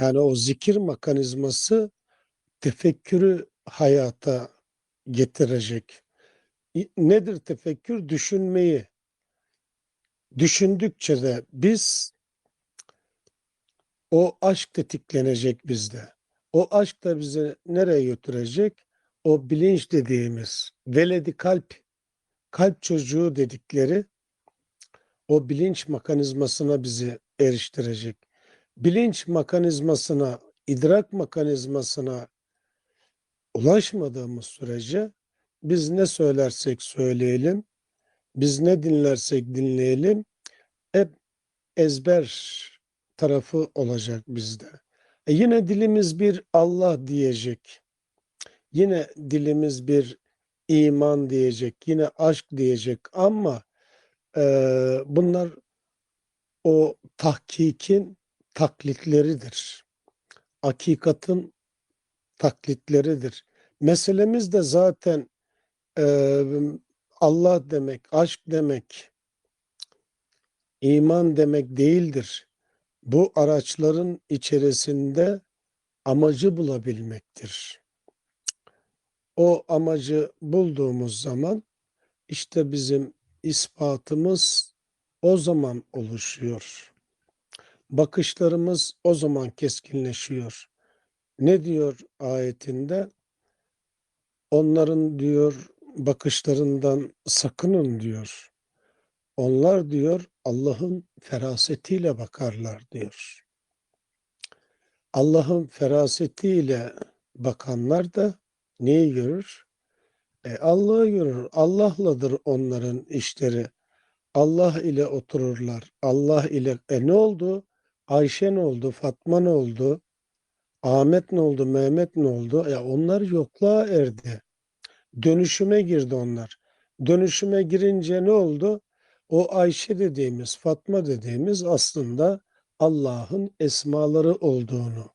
Yani o zikir mekanizması tefekkürü hayata getirecek. Nedir tefekkür? Düşünmeyi. Düşündükçe de biz o aşk tetiklenecek bizde. O aşk da bizi nereye götürecek? O bilinç dediğimiz veledi kalp, kalp çocuğu dedikleri o bilinç mekanizmasına bizi eriştirecek. Bilinç mekanizmasına, idrak mekanizmasına ulaşmadığımız sürece biz ne söylersek söyleyelim, biz ne dinlersek dinleyelim hep ezber tarafı olacak bizde. E yine dilimiz bir Allah diyecek. Yine dilimiz bir iman diyecek. Yine aşk diyecek ama eee, bunlar o tahkikin taklitleridir. Hakikatin taklitleridir. Meselemiz de zaten eee, Allah demek, aşk demek, iman demek değildir. Bu araçların içerisinde amacı bulabilmektir. O amacı bulduğumuz zaman işte bizim ispatımız o zaman oluşuyor. Bakışlarımız o zaman keskinleşiyor. Ne diyor ayetinde? Onların diyor bakışlarından sakının diyor. Onlar diyor Allah'ın ferasetiyle bakarlar diyor. Allah'ın ferasetiyle bakanlar da neyi görür? E, Allah'ı görür. Allah'ladır onların işleri. Allah ile otururlar. Allah ile e ne oldu? Ayşe ne oldu? Fatma ne oldu? Ahmet ne oldu? Mehmet ne oldu? Ya onlar yokluğa erdi. Dönüşüme girdi onlar. Dönüşüme girince ne oldu? O Ayşe dediğimiz, Fatma dediğimiz aslında Allah'ın esmaları olduğunu.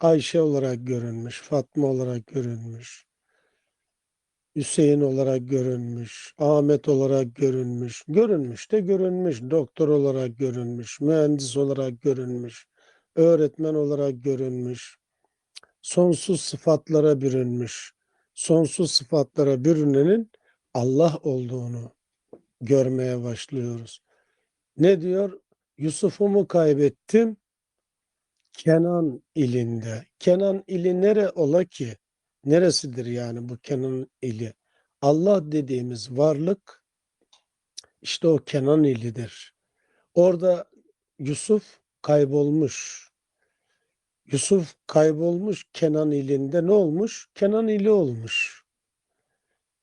Ayşe olarak görünmüş, Fatma olarak görünmüş. Hüseyin olarak görünmüş, Ahmet olarak görünmüş, görünmüş de görünmüş, doktor olarak görünmüş, mühendis olarak görünmüş, öğretmen olarak görünmüş, sonsuz sıfatlara bürünmüş, sonsuz sıfatlara bürünenin Allah olduğunu görmeye başlıyoruz. Ne diyor? Yusuf'umu kaybettim Kenan ilinde. Kenan ili nere ola ki? Neresidir yani bu Kenan ili? Allah dediğimiz varlık işte o Kenan ilidir. Orada Yusuf kaybolmuş. Yusuf kaybolmuş Kenan ilinde ne olmuş? Kenan ili olmuş.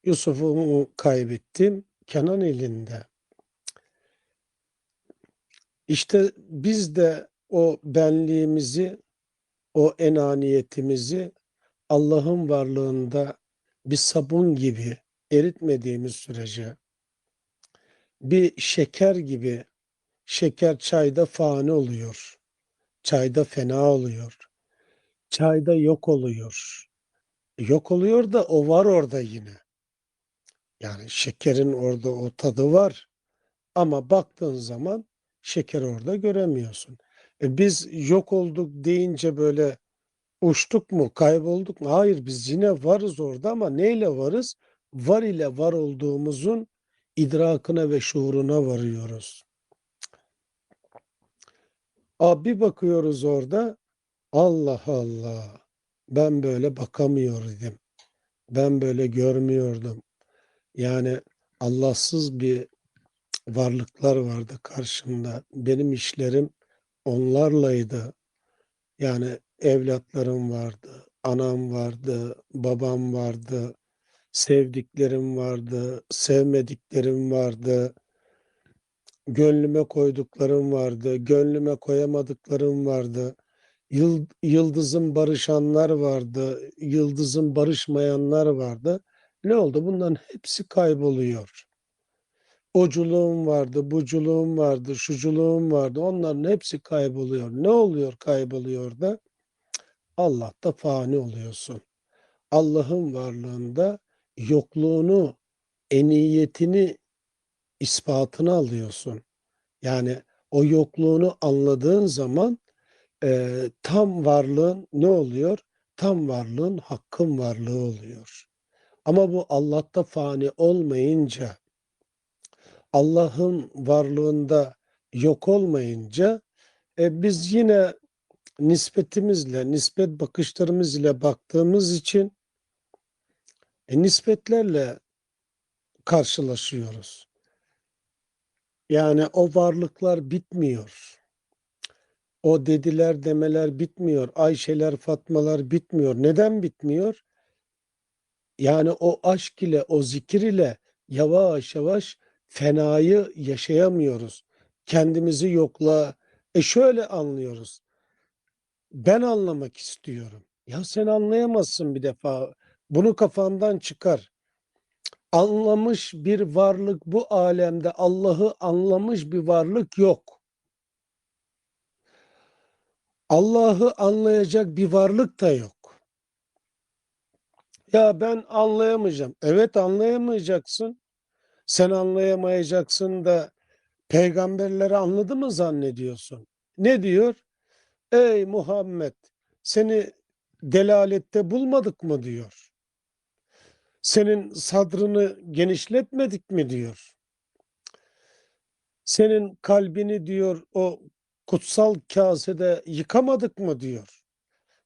Yusuf'umu kaybettim Kenan ilinde. İşte biz de o benliğimizi, o enaniyetimizi Allah'ın varlığında bir sabun gibi eritmediğimiz sürece bir şeker gibi şeker çayda fani oluyor. Çayda fena oluyor. Çayda yok oluyor. Yok oluyor da o var orada yine. Yani şekerin orada o tadı var. Ama baktığın zaman şeker orada göremiyorsun. E biz yok olduk deyince böyle uçtuk mu, kaybolduk mu? Hayır biz yine varız orada ama neyle varız? Var ile var olduğumuzun idrakına ve şuuruna varıyoruz. Aa, bir bakıyoruz orada Allah Allah ben böyle bakamıyordum. Ben böyle görmüyordum. Yani Allahsız bir varlıklar vardı karşımda. Benim işlerim onlarlaydı. Yani evlatlarım vardı, anam vardı, babam vardı, sevdiklerim vardı, sevmediklerim vardı. Gönlüme koyduklarım vardı, gönlüme koyamadıklarım vardı. Yıl, yıldızın barışanlar vardı, yıldızın barışmayanlar vardı. Ne oldu? Bunların hepsi kayboluyor. Oculuğum vardı, buculuğum vardı, şuculuğum vardı. Onların hepsi kayboluyor. Ne oluyor kayboluyor da? Allah'ta fani oluyorsun. Allah'ın varlığında yokluğunu, eniyetini, ispatını alıyorsun. Yani o yokluğunu anladığın zaman eee, tam varlığın ne oluyor? Tam varlığın Hakk'ın varlığı oluyor. Ama bu Allah'ta fani olmayınca Allah'ın varlığında yok olmayınca, e, biz yine nispetimizle, nispet bakışlarımız ile baktığımız için e, nispetlerle karşılaşıyoruz. Yani o varlıklar bitmiyor. O dediler demeler bitmiyor. Ayşeler, Fatmalar bitmiyor. Neden bitmiyor? Yani o aşk ile, o zikir ile yavaş yavaş fenayı yaşayamıyoruz. Kendimizi yokla E şöyle anlıyoruz. Ben anlamak istiyorum. Ya sen anlayamazsın bir defa. Bunu kafandan çıkar. Anlamış bir varlık bu alemde Allah'ı anlamış bir varlık yok. Allah'ı anlayacak bir varlık da yok. Ya ben anlayamayacağım. Evet anlayamayacaksın. Sen anlayamayacaksın da peygamberleri anladı mı zannediyorsun? Ne diyor? Ey Muhammed seni delalette bulmadık mı diyor. Senin sadrını genişletmedik mi diyor. Senin kalbini diyor o kutsal kasede yıkamadık mı diyor.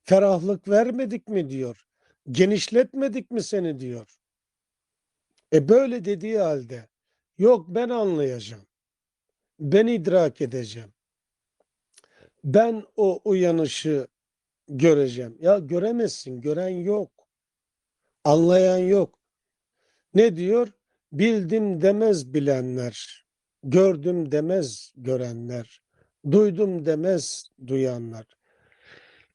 Ferahlık vermedik mi diyor. Genişletmedik mi seni diyor. E böyle dediği halde yok ben anlayacağım. Ben idrak edeceğim. Ben o uyanışı göreceğim. Ya göremezsin. Gören yok. Anlayan yok. Ne diyor? Bildim demez bilenler. Gördüm demez görenler. Duydum demez duyanlar.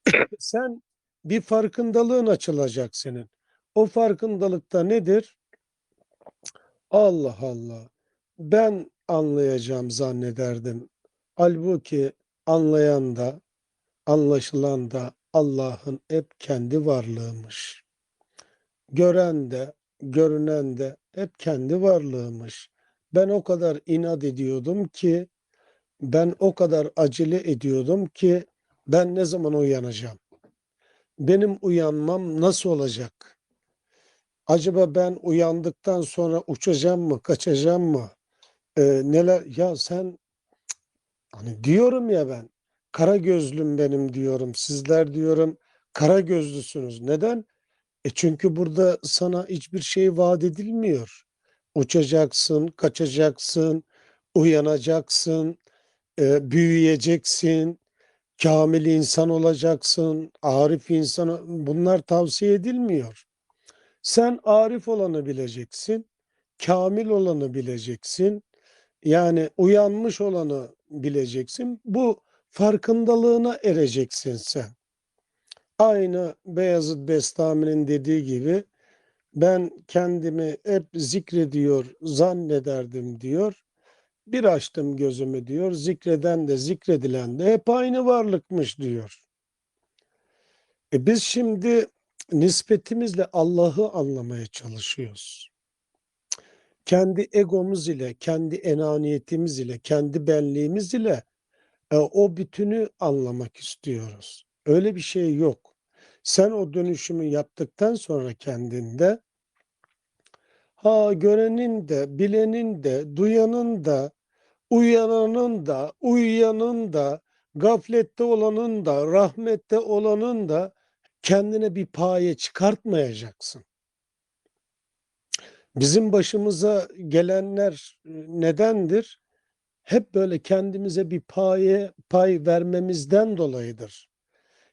Sen bir farkındalığın açılacak senin. O farkındalıkta nedir? Allah Allah. Ben anlayacağım zannederdim. Halbuki anlayan da, anlaşılan da Allah'ın hep kendi varlığımış. Gören de, görünen de hep kendi varlığımış. Ben o kadar inat ediyordum ki, ben o kadar acele ediyordum ki ben ne zaman uyanacağım? Benim uyanmam nasıl olacak? Acaba ben uyandıktan sonra uçacağım mı, kaçacağım mı? Ee, neler ya sen hani diyorum ya ben kara gözlüm benim diyorum. Sizler diyorum kara gözlüsünüz. Neden? E çünkü burada sana hiçbir şey vaat edilmiyor. Uçacaksın, kaçacaksın, uyanacaksın, e, büyüyeceksin, kamil insan olacaksın, arif insan bunlar tavsiye edilmiyor. Sen arif olanı bileceksin, kamil olanı bileceksin, yani uyanmış olanı bileceksin. Bu farkındalığına ereceksin sen. Aynı Beyazıt Bestami'nin dediği gibi ben kendimi hep zikrediyor zannederdim diyor. Bir açtım gözümü diyor. Zikreden de zikredilen de hep aynı varlıkmış diyor. E biz şimdi nispetimizle Allah'ı anlamaya çalışıyoruz. Kendi egomuz ile, kendi enaniyetimiz ile, kendi benliğimiz ile e, o bütünü anlamak istiyoruz. Öyle bir şey yok. Sen o dönüşümü yaptıktan sonra kendinde ha görenin de, bilenin de, duyanın da, uyananın da, uyuyanın da, gaflette olanın da, rahmette olanın da kendine bir paye çıkartmayacaksın. Bizim başımıza gelenler nedendir? Hep böyle kendimize bir paye pay vermemizden dolayıdır.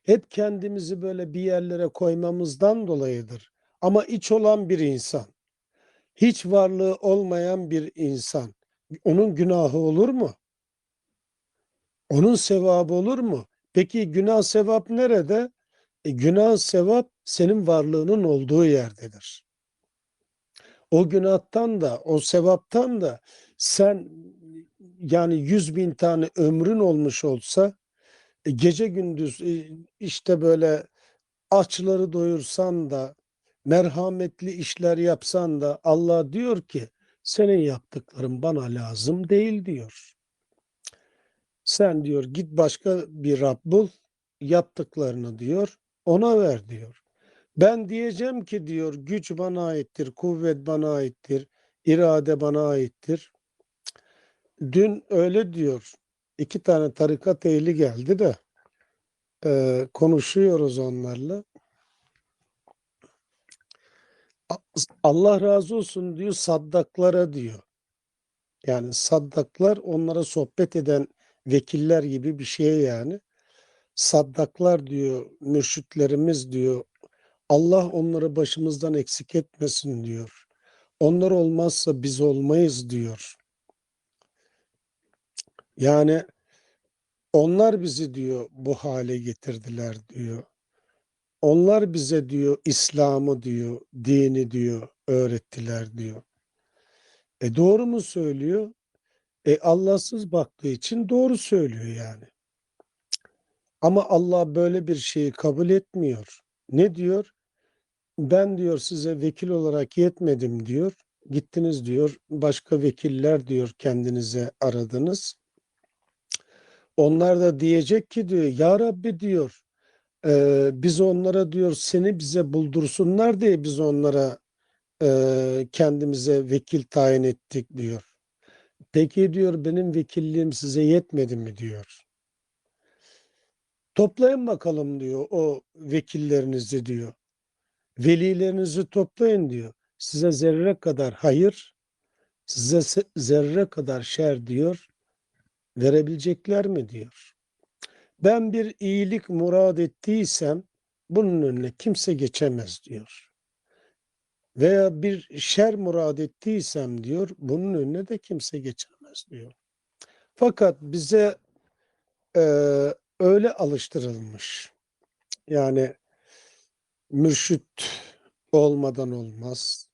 Hep kendimizi böyle bir yerlere koymamızdan dolayıdır. Ama iç olan bir insan, hiç varlığı olmayan bir insan, onun günahı olur mu? Onun sevabı olur mu? Peki günah sevap nerede? E, günah sevap senin varlığının olduğu yerdedir. O günahtan da, o sevaptan da sen yani yüz bin tane ömrün olmuş olsa e, gece gündüz e, işte böyle açları doyursan da merhametli işler yapsan da Allah diyor ki senin yaptıkların bana lazım değil diyor. Sen diyor git başka bir Rab bul. yaptıklarını diyor ona ver diyor. Ben diyeceğim ki diyor güç bana aittir, kuvvet bana aittir, irade bana aittir. Dün öyle diyor. İki tane tarikat ehli geldi de e, konuşuyoruz onlarla. Allah razı olsun diyor saddaklara diyor. Yani saddaklar onlara sohbet eden vekiller gibi bir şey yani. Saddaklar diyor, mürşitlerimiz diyor. Allah onları başımızdan eksik etmesin diyor. Onlar olmazsa biz olmayız diyor. Yani onlar bizi diyor bu hale getirdiler diyor. Onlar bize diyor İslam'ı diyor, dini diyor öğrettiler diyor. E doğru mu söylüyor? E Allahsız baktığı için doğru söylüyor yani. Ama Allah böyle bir şeyi kabul etmiyor. Ne diyor? Ben diyor size vekil olarak yetmedim diyor. Gittiniz diyor başka vekiller diyor kendinize aradınız. Onlar da diyecek ki diyor ya Rabbi diyor e, biz onlara diyor seni bize buldursunlar diye biz onlara e, kendimize vekil tayin ettik diyor. Peki diyor benim vekilliğim size yetmedi mi diyor. Toplayın bakalım diyor o vekillerinizi diyor. Velilerinizi toplayın diyor. Size zerre kadar hayır, size zerre kadar şer diyor. Verebilecekler mi diyor. Ben bir iyilik murad ettiysem bunun önüne kimse geçemez diyor. Veya bir şer murad ettiysem diyor bunun önüne de kimse geçemez diyor. Fakat bize e, öyle alıştırılmış. Yani mürşit olmadan olmaz.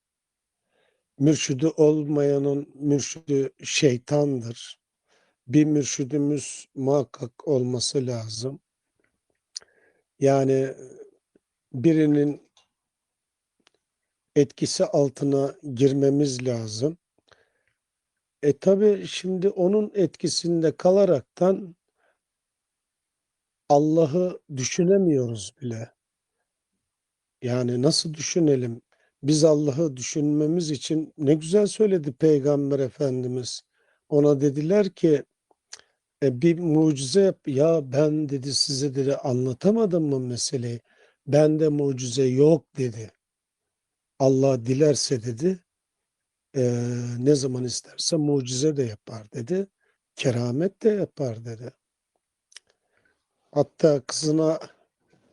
Mürşidi olmayanın mürşidi şeytandır. Bir mürşidimiz muhakkak olması lazım. Yani birinin etkisi altına girmemiz lazım. E tabi şimdi onun etkisinde kalaraktan Allah'ı düşünemiyoruz bile. Yani nasıl düşünelim? Biz Allah'ı düşünmemiz için ne güzel söyledi Peygamber Efendimiz. Ona dediler ki e, bir mucize yap. Ya ben dedi size dedi anlatamadım mı meseleyi? Bende mucize yok dedi. Allah dilerse dedi e, ne zaman isterse mucize de yapar dedi. Keramet de yapar dedi. Hatta kızına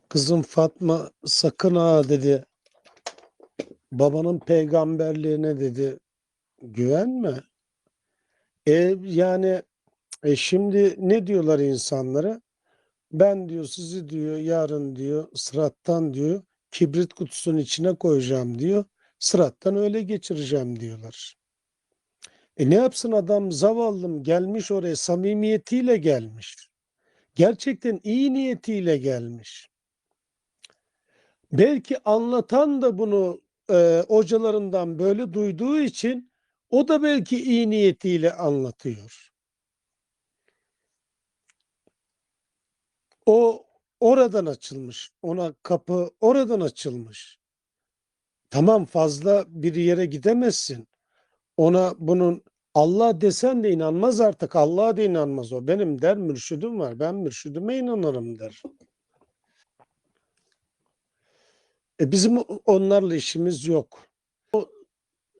kızım Fatma sakın ha dedi babanın peygamberliğine dedi güvenme. E yani e şimdi ne diyorlar insanlara? Ben diyor sizi diyor yarın diyor sırattan diyor kibrit kutusunun içine koyacağım diyor. Sırattan öyle geçireceğim diyorlar. E ne yapsın adam zavallım gelmiş oraya samimiyetiyle gelmiş. Gerçekten iyi niyetiyle gelmiş. Belki anlatan da bunu e, hocalarından böyle duyduğu için o da belki iyi niyetiyle anlatıyor. O oradan açılmış. Ona kapı oradan açılmış. Tamam fazla bir yere gidemezsin. Ona bunun Allah desen de inanmaz artık. Allah'a da inanmaz o. Benim der mürşidim var. Ben mürşidime inanırım der. E bizim onlarla işimiz yok. O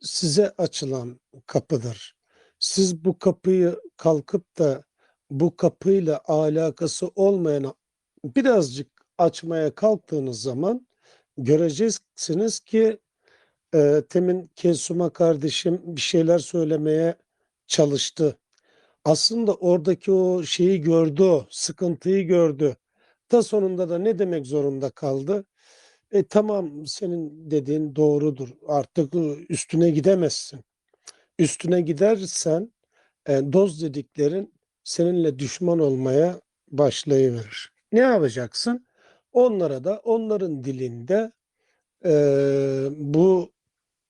size açılan kapıdır. Siz bu kapıyı kalkıp da bu kapıyla alakası olmayan birazcık açmaya kalktığınız zaman göreceksiniz ki e, temin Kesuma kardeşim bir şeyler söylemeye çalıştı. Aslında oradaki o şeyi gördü sıkıntıyı gördü. Ta sonunda da ne demek zorunda kaldı? E tamam senin dediğin doğrudur. Artık üstüne gidemezsin. Üstüne gidersen e, doz dediklerin seninle düşman olmaya başlayıverir. Ne yapacaksın? Onlara da onların dilinde e, bu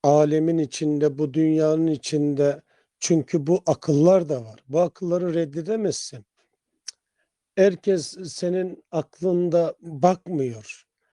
alemin içinde, bu dünyanın içinde çünkü bu akıllar da var. Bu akılları reddedemezsin. Herkes senin aklında bakmıyor.